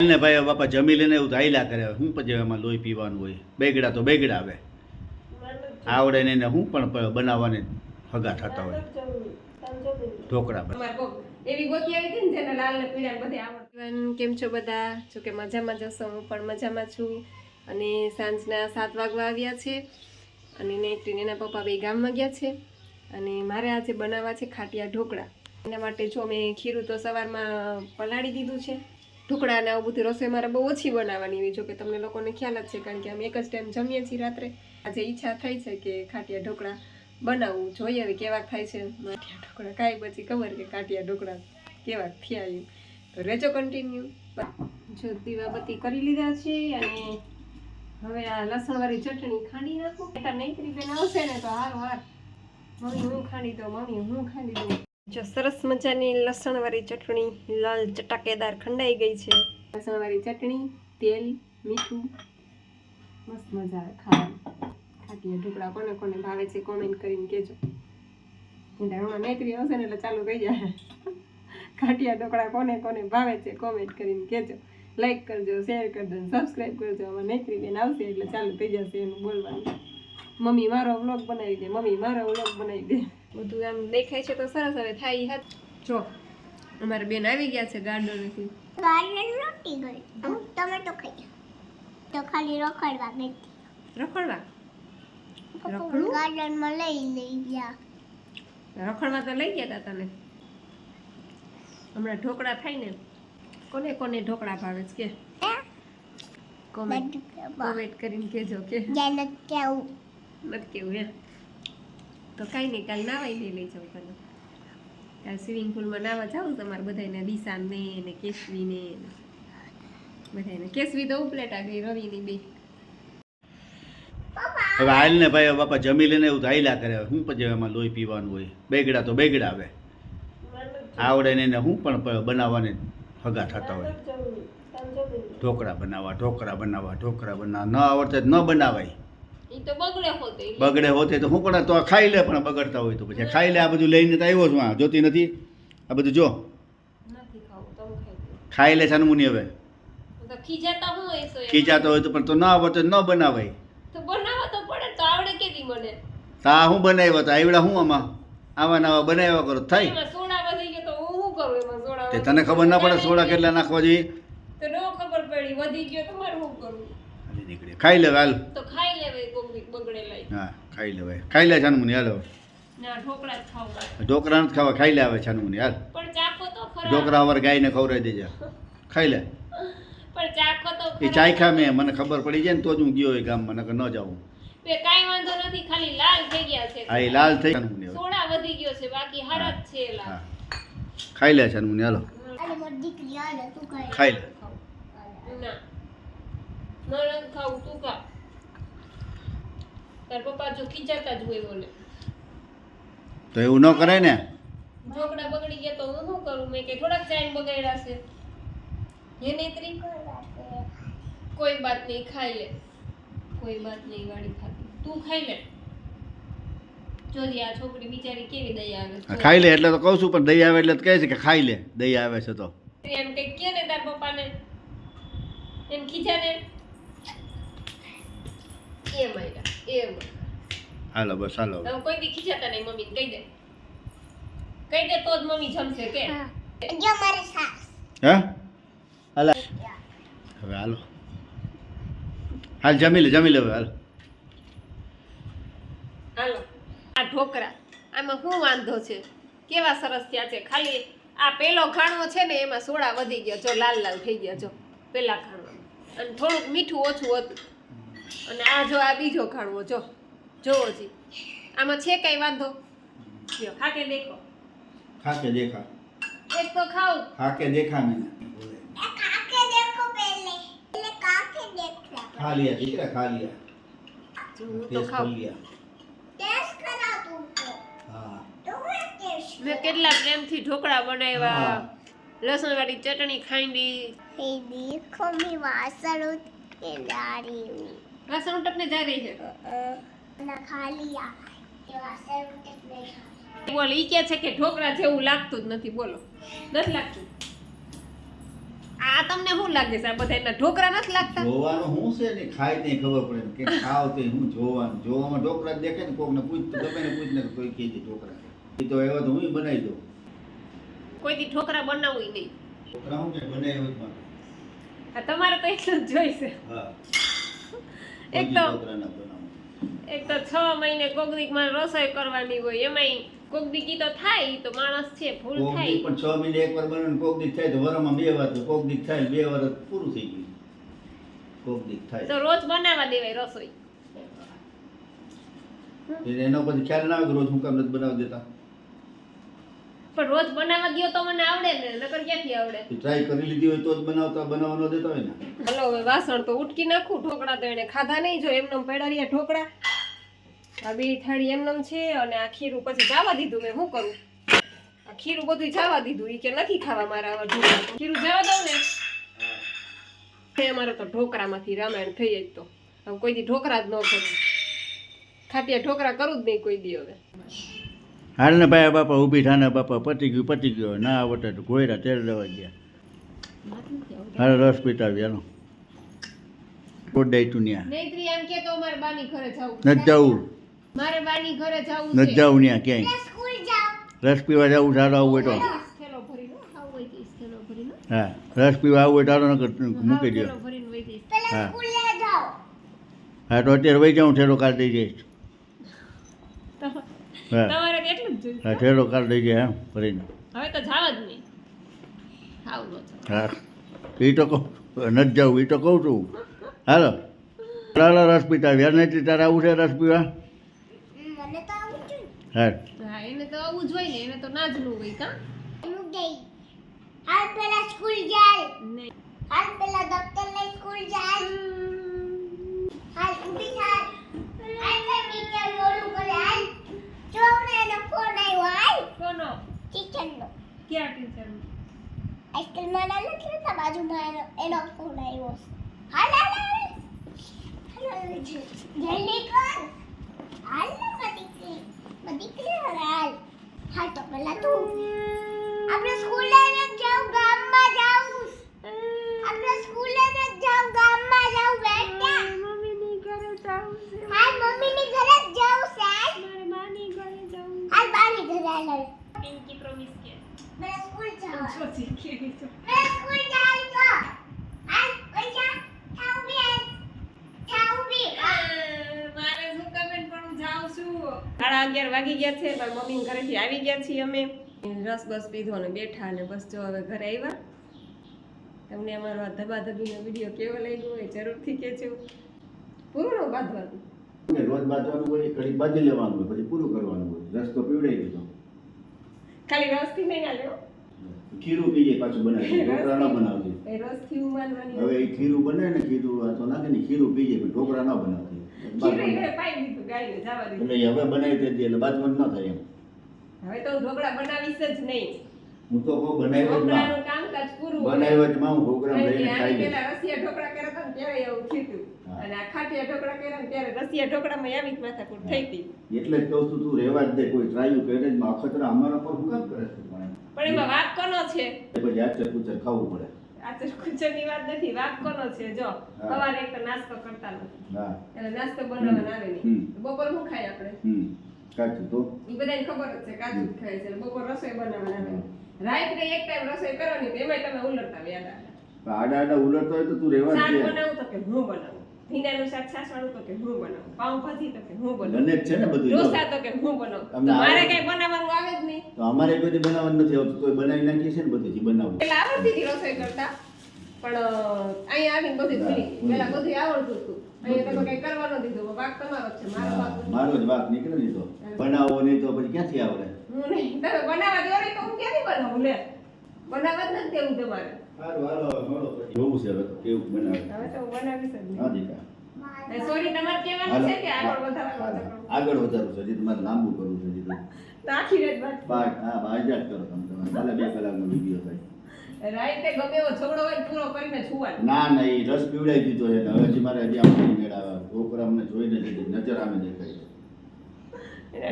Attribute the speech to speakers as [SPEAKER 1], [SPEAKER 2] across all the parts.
[SPEAKER 1] ને ભાઈ બાપા જમી લઈને એવું ધાયલા કરે. હું પછી એમાં લોહી પીવાનું હોય? બેગડા તો બેગડા આવે. આવડે ને એને હું પણ બનાવવાની હગા થતા હોય. ઢોકળા.
[SPEAKER 2] એવી ગોતી આવી હતી ને જેને લાલ ને પીળા બધે આવડતું કેમ છો બધા? જો કે મજામાં જશો હું પણ મજામાં છું. અને સાંજના સાત વાગવા આવ્યા છે. અને નેત્રીન એના પપ્પા બે ગામમાં ગયા છે. અને મારે આજે બનાવવા છે ખાટિયા ઢોકળા. એના માટે જો મેં ખીરું તો સવારમાં પલાળી દીધું છે. ઢોકળા અને આવું બધું રસોઈ મારે બહુ ઓછી બનાવવાની હોય જો કે તમને લોકોને ખ્યાલ જ છે, કારણ કે અમે એક જ ટાઈમ જમીએ છીએ રાત્રે. આજે ઈચ્છા થઈ છે કે ખાટિયા ઢોકળા બનાવવું જોઈએ હવે કેવા થાય છે. ખાટિયા ઢોકળા કાંઈ પછી ખબર કે કાટિયા ઢોકળા કેવા થયા એમ. તો રેજો કન્ટિન્યુ જો દીવાબત્તી કરી લીધા છે અને હવે આ લસણવાળી ચટણી ખાંડી નાખું. નહીં કરી બેન આવશે ને તો હાર હાર. મમ્મી, હું ખાંડી દઉં, મમ્મી, હું ખાંડી દઉં. જો સરસ મજાની લસણવાળી ચટણી, લાલ ચટાકેદાર ખંડાઈ ગઈ છે. લસણવાળી ચટણી, તેલ, મીઠું, મસ્ત મજા આવે ખાવાની. ઢોકળા કોને કોને ભાવે છે કોમેન્ટ કરીને કહેજો. હમણાં નૈત્રી હશે ને એટલે ચાલુ કહી જાય. ખાટિયા ઢોકળા કોને કોને ભાવે છે કોમેન્ટ કરીને કહેજો. લાઈક કરજો શેર કરજો સબસ્ક્રાઈબ કરજો. આમાં નૈત્રી બેન આવશે એટલે ચાલુ થઈ જશે એનું બોલવાનું. મમ્મી મારો વ્લોગ બનાવી દે, મમ્મી મારો વ્લોગ બનાવી દે. બધું આમ દેખાય છે તો સરસ. હવે થાય હાથ. જો અમારે બેન આવી ગયા છે ગાર્ડનથી
[SPEAKER 3] ગાર્ડન રોટી ગઈ અમુક ટમેટો ખાઈ તો ખાલી રખડવા ગઈ.
[SPEAKER 2] રખડવા? રખડું
[SPEAKER 3] ગાર્ડનમાં લઈ લઈ ગયા.
[SPEAKER 2] રખડવા તો લઈ ગયા હતા તને? હમણાં ઢોકળા થાય ને. કોને કોને ઢોકળા ભાવે છે કે? કોમેન્ટ. કોમેન્ટ કરીને કહેજો કે.
[SPEAKER 3] જેને કેવું.
[SPEAKER 2] નથી કેવું હે તો કાંઈ નહીં, કાલ નાવાઈ નહીં લઈ જાઉં તને. કાલ સ્વિમિંગ પુલમાં નાવા જાઉં તમારે બધાને દિશાને ને કેશવીને બધાને કેશવી તો ઉપલેટ ગઈ રવિની બે.
[SPEAKER 1] હવે આયલ ને ભાઈ બાપા જમી લઈને એવું ધાયલા કરે. હું પછી એમાં લોહી પીવાનું હોય. બેગડા તો બેગડા આવે. આવડે ને હું પણ બનાવવાની હગા થતા હોય. ઢોકળા બનાવવા ઢોકળા બનાવવા ઢોકળા બનાવવા. ન આવડતે ન બનાવાય.
[SPEAKER 2] બગડે હોતે
[SPEAKER 1] તો હું પણ તો આ ખાઈ લે પણ બગડતા હોય તો પછી. ખાઈ લે આ બધું લઈને તો આવ્યો છું જોતી નથી? આ બધું જો.
[SPEAKER 2] ખાઈ લે
[SPEAKER 1] છે લે છાનમુની હવે.
[SPEAKER 2] તો હોય તો
[SPEAKER 1] ખીચાતો હોય તો પણ તો ના આવડતો ન બનાવાય.
[SPEAKER 2] તો મને
[SPEAKER 1] હું બનાવ્યો તો આવડા હું આમાં? આવા નવા બનાવ્યા કરો થાય.
[SPEAKER 2] તો
[SPEAKER 1] તને ખબર ના પડે સોડા કેટલા નાખવા જોઈએ?
[SPEAKER 2] તો ન ખબર પડી વધી ગયો તો મારે શું કરવું
[SPEAKER 1] નીકળી ખાઈ લેવા હાલ.
[SPEAKER 2] તો ખાઈ લેવાય કોક બગડેલા
[SPEAKER 1] હા ખાઈ લે ભાઈ ખાઈ લે છાનમુની હાલો
[SPEAKER 2] ના જ
[SPEAKER 1] ઢોકરા નથી ખાવા ખાઈ લે આવે છાનમુની હાલ.
[SPEAKER 2] પણ ચાખો તો ખરા.
[SPEAKER 1] ઢોકરા અમારે ગાયને ખવડાવી દેજે. ખાઈ લે. એ ચાય ખા મેં મને ખબર પડી જાય ને તો જ હું ગયો એ ગામમાં નકર ન જાઉં.
[SPEAKER 2] બે વાંધો નથી ખાલી લાલ થઈ ગયા છે.
[SPEAKER 1] હા એ લાલ થઈ છાનમુની
[SPEAKER 2] સોડા વધી ગયો છે બાકી હારા છે લાલ.
[SPEAKER 1] ખાઈ લે છાનમુની હાલો.
[SPEAKER 3] ખાઈ
[SPEAKER 1] ખાઈ લે.
[SPEAKER 2] ના. નરમ ખાવું તું ખા તાર પપ્પા જો ખીજાતા જ હોય બોલે.
[SPEAKER 1] તો એવું ન કરાય ને?
[SPEAKER 2] ઢોકળા બગડી ગયા તો હું શું કરું? મેં કે થોડાક ચાઈન બગાડ્યા છે. હે નેત્રી કોઈ બાત નહીં ખાઈ લે. કોઈ બાત નહીં વાળી ખાતી. તું ખાઈ લે. જોજી આ છોકરી બિચારી કેવી દયા આવે
[SPEAKER 1] ખાઈ લે એટલે તો કહું છું પણ દહીં આવે એટલે તો કહે છે કે ખાઈ લે. દહીં આવે છે તો.
[SPEAKER 2] એમ કે કે ને તાર પપ્પાને? એમ ખીજાને?
[SPEAKER 1] હાલો બસ હાલો.
[SPEAKER 2] તમે કોઈ દી ખીજાતા નહીં મમ્મી કહી દે. કહી દે તો જ મમ્મી જમશે કે.
[SPEAKER 3] જો મારે સાસ.
[SPEAKER 1] હે? હાલો. હવે હાલો. હાલ જમી લે જમી લે હવે હાલ.
[SPEAKER 2] હાલો. આ ઢોકરા આમાં શું વાંધો છે? કેવા સરસ થયા છે? ખાલી આ પેલો ખાણો છે ને એમાં સોડા વધી ગયા જો લાલ લાલ થઈ ગયા જો. પેલા ખાણો અને થોડુંક મીઠું ઓછું હતું. અને આ જો આ બીજો ખાણવો જો. જોવો જી. આમાં છે કઈ વાંધો? લ્યો દેખો.
[SPEAKER 1] હા દેખા.
[SPEAKER 2] એક તો ખાવ
[SPEAKER 1] હા દેખા મેં
[SPEAKER 3] હા દેખો પહેલે એટલે કા દેખા
[SPEAKER 1] ખા લિયા દીકરા ખા લિયા
[SPEAKER 2] જો તો ખાવ
[SPEAKER 3] ટેસ્ટ કરા તું
[SPEAKER 1] હા
[SPEAKER 3] તો ટેસ્ટ
[SPEAKER 2] મેં કેટલા પ્રેમથી ઢોકળા બનાવ્યા. લસણ વાળી ચટણી ખાંડી.
[SPEAKER 3] એ દેખો મી વાસળ ઉત કે દારી
[SPEAKER 2] લસણ ઉટકને જા રહી છે.
[SPEAKER 3] ના ખાલી આ. એ વાસણ ઉઠે
[SPEAKER 2] બોલ ઈ કે છે કે ઢોકળા જેવું લાગતું જ નથી બોલો. નથી લાગતું? આ તમને શું લાગે છે? બધા એના ઢોકરા નથી લાગતા?
[SPEAKER 1] જોવાનું શું છે ને? ખાય તે ખબર પડે કે ખાવ તે હું જોવાનું. જોવામાં ઢોકળા જ દેખે ને કોકને પૂછ તો ગમે ને પૂછ ને કોઈ કહે છે ઢોકળા. એ તો એવા તો હું બનાવી દઉં.
[SPEAKER 2] કોઈ દી ઠોકરા બનાવું નહીં.
[SPEAKER 1] ઢોકળા હું કે બનાવ્યો જ મારે.
[SPEAKER 2] તમારે તો એટલું જ જોઈશે.
[SPEAKER 1] હા.
[SPEAKER 2] એક તો-. એક તો છ મહિને કોક દીકમાં રસોઈ કરવાની હોય એમાંય કોક દીકી તો થાય તો માણસ છે ભૂલ થાય.
[SPEAKER 1] પણ છ મહિને એકવાર બને ને કોક દીક થાય તો વરમાં બે વાર તો કોક દીક થાય બે વાર પૂરું થઈ ગયું. કોક દીક થાય.
[SPEAKER 2] તો રોજ બનાવવા દેવાય રસોઈ.
[SPEAKER 1] એનો પછી ખ્યાલ ના આવે રોજ હું કામ નથી બનાવી દેતા.
[SPEAKER 2] પણ રોજ બનાવવા દ્યો તો મને આવડે ને નકર ક્યાંથી આવડે?
[SPEAKER 1] ટ્રાય કરી લીધી હોય તો જ બનાવતા બનાવવાનો દેતો હોય ને
[SPEAKER 2] હલો હવે વાસણ તો ઉટકી નાખું ઢોકળા તો એને ખાધા નહીં જો એમને પડ્યા રહ્યા ઢોકળા. આ બે થાળી એમનેમ છે અને આ ખીરું પછી જવા દીધું મેં શું કરું? આ ખીરું બધું જવા દીધું ઈ કે નથી ખાવા મારા આવા ઢોકળા. ખીરું જવા દઉં ને? એ અમારે તો ઢોકરામાંથી રામાયણ થઈ જ તો. હવે કોઈ દી ઢોકળા જ ન કરું. ખાટિયા ઢોકળા કરું જ નહીં કોઈ દી હવે.
[SPEAKER 1] હાલ ને ભાઈ બાપા ઊભી થાને બાપા પતી ગયું પતી ગયું. ના આવડે તો ગોયરા તેલ લેવા ગયા. હાલ રસ પીતાવી હાલો. કોડાઈ ત્યાં
[SPEAKER 2] નહીતરી એમ કે તો મારે બાની ઘરે જવું
[SPEAKER 1] નથી જવું.
[SPEAKER 2] મારે બાની ઘરે જવું
[SPEAKER 1] નથી જવું ત્યાં ક્યાંય.
[SPEAKER 3] સ્કૂલ જાવ
[SPEAKER 1] રસ પીવા જવું સારું
[SPEAKER 2] આવું હોય તો.
[SPEAKER 1] હા રસ પીવા આવું હોય તારો મૂકી દો હા. હા તો અત્યારે વહી જાઉં ઠેલો કાઢી દઈ જઈશ.
[SPEAKER 2] તમારે એટલું જ જોઈશે.
[SPEAKER 1] હા ઠેલો કાઢ દઈ ગયા હા ભરીને
[SPEAKER 2] હવે તો જાવ જ નહીં.
[SPEAKER 1] હા. એ તો કહું નથી જવું એ તો કહું છું. હાલો. ચાલો રસ પીતા વ્યાર નથી તારે આવું છે રસ પીવા?
[SPEAKER 3] મને તો આવું જ
[SPEAKER 1] હા
[SPEAKER 2] એને તો આવું જ હોય ને એને તો ના જ હોય કા?
[SPEAKER 3] પેલા સ્કૂલ જાય
[SPEAKER 2] નહીં
[SPEAKER 3] હાલ પેલા દફતર લઈ સ્કૂલ જાય હાલ ઊભી થાય હાલ કઈ ટીચર મોડું કરે હાલ જો ને એનો ફોન આવ્યો હાલ
[SPEAKER 2] કોનો
[SPEAKER 3] ટીચરનો
[SPEAKER 2] ક્યાં ટીચર
[SPEAKER 3] આજકાલ મારા નથી રહેતા બાજુમાં એનો એનો ફોન આવ્યો છે. હાલ હાલ હાલ હાલ જલ્દી કર હાલ ને મારી દીકરી મારી દીકરી હાલ હાલ હાલ તો પેલા તું આપણે સ્કૂલે ન જાવ ગામમાં જાવું આપણે સ્કૂલે ન જાવ ગામમાં જાવ બેટા
[SPEAKER 2] મમ્મીની ઘરે જાવું છે
[SPEAKER 3] હાલ મમ્મીની ઘરે જ જાવ છે હાલ
[SPEAKER 2] મારે માની ઘરે જાવું
[SPEAKER 3] હાલ બાની ઘરે હાલ હાલ
[SPEAKER 2] પિંકી પ્રોમિસ કે
[SPEAKER 3] પેલા સ્કૂલ જાવ
[SPEAKER 2] જો શીખી છો
[SPEAKER 3] પેલા સ્કૂલ જાય તો હાલ પૈસા થાવ બી હાલ થાવ બી
[SPEAKER 2] મારે શું તમે પણ હું જાઉં છું સાડા અગિયાર વાગી ગયા છે મારા મમ્મી ઘરેથી આવી ગયા છીએ અમે. રસ બસ પીધો અને બેઠા અને બસ જો હવે ઘરે આવ્યા. તમને અમારો આ ધબાધબીનો વીડિયો કેવો લાગ્યો એ જરૂરથી કહેજો. પૂરું બાંધવાનું.
[SPEAKER 1] રોજ બાંધવાનું હોય કડી બાંધી લેવાનું હોય પછી પૂરું કરવાનું હોય. રસ તો પીવડાવી દીધો.
[SPEAKER 2] ખાલી રસથી નહીં
[SPEAKER 1] ખીરું પીજે પાછું બનાવી ઢોકળા ન
[SPEAKER 2] રસથી.
[SPEAKER 1] હવે એ ખીરું બને ને ખીરું આ તો નાખે ને ખીરું પીજે પણ ઢોકળા ન બનાવતી
[SPEAKER 2] ખીરે પાઈ દીધું. જવા
[SPEAKER 1] એટલે હવે બનાવી દેતી એટલે બાજમાં ન થાય એમ.
[SPEAKER 2] હવે તો ઢોકળા બનાવીશ જ નહીં.
[SPEAKER 1] હું તો કહું બનાવ્યો જ માં
[SPEAKER 2] કામકાજ પૂરું
[SPEAKER 1] બનાવ્યો જ માં હું
[SPEAKER 2] ઢોકળા
[SPEAKER 1] લઈને ખાઈ લઈશ.
[SPEAKER 2] પેલા રસિયા ઢોકળા કર્યા હતા ત્યારે એવું થયું અને આ ખાટિયા ઢોકળા કર્યા ત્યારે રસિયા ઢોકળામાં આવી જ માથાકૂટ થઈ હતી.
[SPEAKER 1] એટલે જ કહું છું તું રહેવા જ દે કોઈ ટ્રાયું કરે જ માં અખતરા અમારા પર શું કામ કરે છે પણ
[SPEAKER 2] પણ એમાં વાત કોનો છે.
[SPEAKER 1] પછી આચર કુચર ખાવું પડે.
[SPEAKER 2] આ તો કુચરની વાત નથી વાત કોનો છે? જો સવારે એક તો નાસ્તો કરતા નથી. એટલે નાસ્તો બનાવવાનો આવે નહીં. બપોર શું ખાય આપણે?
[SPEAKER 1] કાચું તો?
[SPEAKER 2] એ બધાને ખબર જ છે કાજુ જ ખાય છે. બપોર રસોઈ બનાવવાના આવે. રાત્રે એક ટાઈમ રસોઈ કરવાની તો એમાંય તમે ઉલટતા
[SPEAKER 1] વ્યાદા આડા આડા ઉલટતો હોય તો તું રહેવા
[SPEAKER 2] શાક
[SPEAKER 1] જ
[SPEAKER 2] બનાવું તો કે હું બનાવું? ભીંડાનું શાક છાસવાળું તો કે હું બનાવું? પાઉંભાજી તો કે હું બનાવું?
[SPEAKER 1] બને છે ને બધું?
[SPEAKER 2] ઢોસા તો કે હું બનાવું? મારે કઈ બનાવવાનું આવે જ નહીં.
[SPEAKER 1] તો અમારે કોઈ બનાવવાનું નથી આવતું. કોઈ બનાવી નાખીએ છે ને બધું જે બનાવવું
[SPEAKER 2] એટલે આવડતી હતી રસોઈ કરતા. પણ અહીંયા આવીને બધું ભૂલી પેલા બધું આવડતું હતું. અહીંયા તમે કઈ કરવાનું દીધું વાક તમારો છે. મારો વાક
[SPEAKER 1] મારો જ વાક નીકળે ને તો. બનાવવો નહીં તો પછી ક્યાંથી આવડે?
[SPEAKER 2] હું નહીં. તમે બનાવવા દો તો હું ક્યાંથી બનાવું? લે. બનાવવા જ નથી એવું તમારે.
[SPEAKER 1] સારું હાલો મળો જોવું છે હવે તો કેવું બનાવે.
[SPEAKER 2] હવે તો બનાવીશ જ
[SPEAKER 1] હા દીકા.
[SPEAKER 2] સોરી તમારે કહેવાનું છે કે આગળ વધારવાનું
[SPEAKER 1] આગળ વધારવું છે હજી તમારે લાંબુ કરવું છે હજી તો.
[SPEAKER 2] તો આખી રાત વાત
[SPEAKER 1] બાર હા બાર કરો તમે તમારે. ભલે બે કલાકનો વીડિયો થાય.
[SPEAKER 2] રાતે ગમે એવો ઝઘડો હોય પૂરો કરીને છુવાનું
[SPEAKER 1] ના ના એ રસ પીવડાવી દીધો છે હવે હજી મારે હજી આમ મેળ આવે છોકરા અમને જોઈને દીધી નજર આમે દેખાય.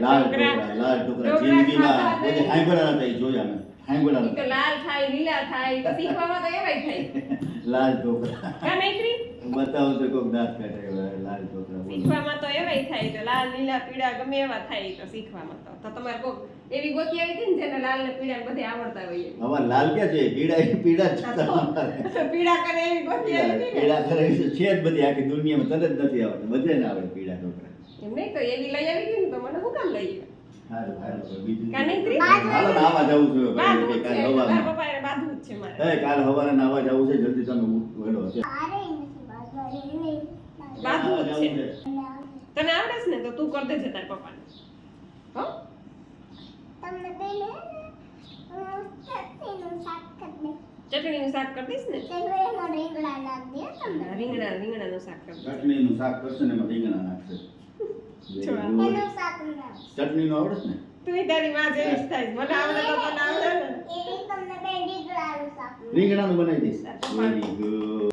[SPEAKER 1] લાલ
[SPEAKER 2] ઢોકળા
[SPEAKER 1] જિંદગીમાં કોઈ
[SPEAKER 2] નહીં.
[SPEAKER 1] હતા એ જોયા
[SPEAKER 2] તો લાલ થાય લીલા થાય તો શીખવામાં તો એવાય થાય.
[SPEAKER 1] લાલ ઢોકળા.
[SPEAKER 2] કા નૈત્રી
[SPEAKER 1] બતાવો તો કોક દાંત કાઢે લાલ ઢોકળા
[SPEAKER 2] શીખવામાં તો એવાય થાય તો લાલ લીલા પીળા ગમે એવા થાય તો શીખવામાં તો. તો તમારે કોક એવી ગોતી આવી હતી ને જેને લાલ ને પીળા બધે આવડતા હોય
[SPEAKER 1] હવે લાલ ક્યાં છે? પીળા એ પીળા જ
[SPEAKER 2] પીળા કરે એવી ગોતી આવી હતી
[SPEAKER 1] પીળા કરે છે જ બધી આખી દુનિયામાં તરત નથી આવતી બધે ના આવે પીળા ઢોકળા.
[SPEAKER 2] એમ નહીં તો એવી લઈ આવી હતી ને તો મને શું કામ લઈ?
[SPEAKER 1] ને કાલ હવારે. નાવા જવું છે જલ્દી તમે ઉઠ છે
[SPEAKER 3] અરે નથી બાજુ નહીં.
[SPEAKER 2] બાંધવું જ છે.
[SPEAKER 3] તમને
[SPEAKER 2] તને આવડે છે ને તો તું કરી દેજે તાર પપ્પાને. હો?
[SPEAKER 3] બેને ચટણીનું શાક કરી દે
[SPEAKER 2] ચટણીનું શાક કરી દઈશ ને?
[SPEAKER 3] રીંગણા નાખ દે તમને.
[SPEAKER 2] રીંગણા રીંગણાનું શાક કરી દઈશ.
[SPEAKER 1] ચટણીનું શાક કરશે ને એમાં રીંગણા નાખશે.
[SPEAKER 2] છો.
[SPEAKER 3] એનું શાક ના
[SPEAKER 1] ચટણીનું આવડે ને?
[SPEAKER 2] તુંય તારી માં જેવી જ થાય. મને આવડે તો તને આવડે ને.
[SPEAKER 3] એ તમને બે રીંગણાનું
[SPEAKER 1] બનાવી દઈશ. વેરી ગુડ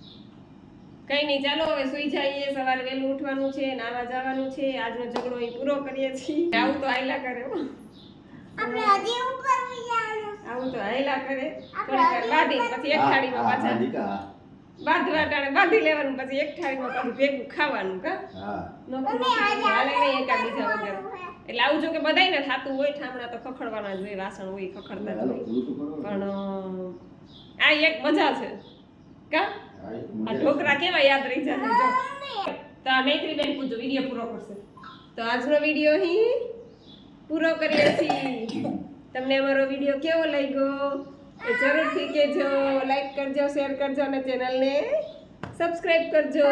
[SPEAKER 2] કઈ નહીં ચાલો હવે સુઈ જઈએ. સવારે વહેલું ઉઠવાનું છે નાવા જવાનું છે. આજનો ઝઘડો પૂરો કરીએ છીએ. આવું તો આયલા કરે.
[SPEAKER 3] આપણે હજી ઉપર
[SPEAKER 2] આવું તો આયલા કરે. થોડીક વાર બાંધી પછી એક થાળીમાં પાછા. બાંધવા ટાણે બાંધી લેવાનું પછી એક થાળીમાં પાછું ભેગું ખાવાનું કા? હાલે નહીં વગર. એટલે આવું જો કે બધાયને થાતું હોય ઠામણા તો ખખડવાના જ હોય વાસણ હોય ખખડતા પણ આ એક મજા છે. કા? આ ઢોકરા કેવા યાદ રહી જશે જો. તો આ મૈત્રી બેન પૂછો વીડિયો પૂરો કરશે. તો આજનો વીડિયો અહીં પૂરો કરીએ છીએ. તમને અમારો વીડિયો કેવો લાગ્યો? જરૂરથી કેજો લાઈક કરજો શેર કરજો અને ચેનલને સબસ્ક્રાઈબ કરજો.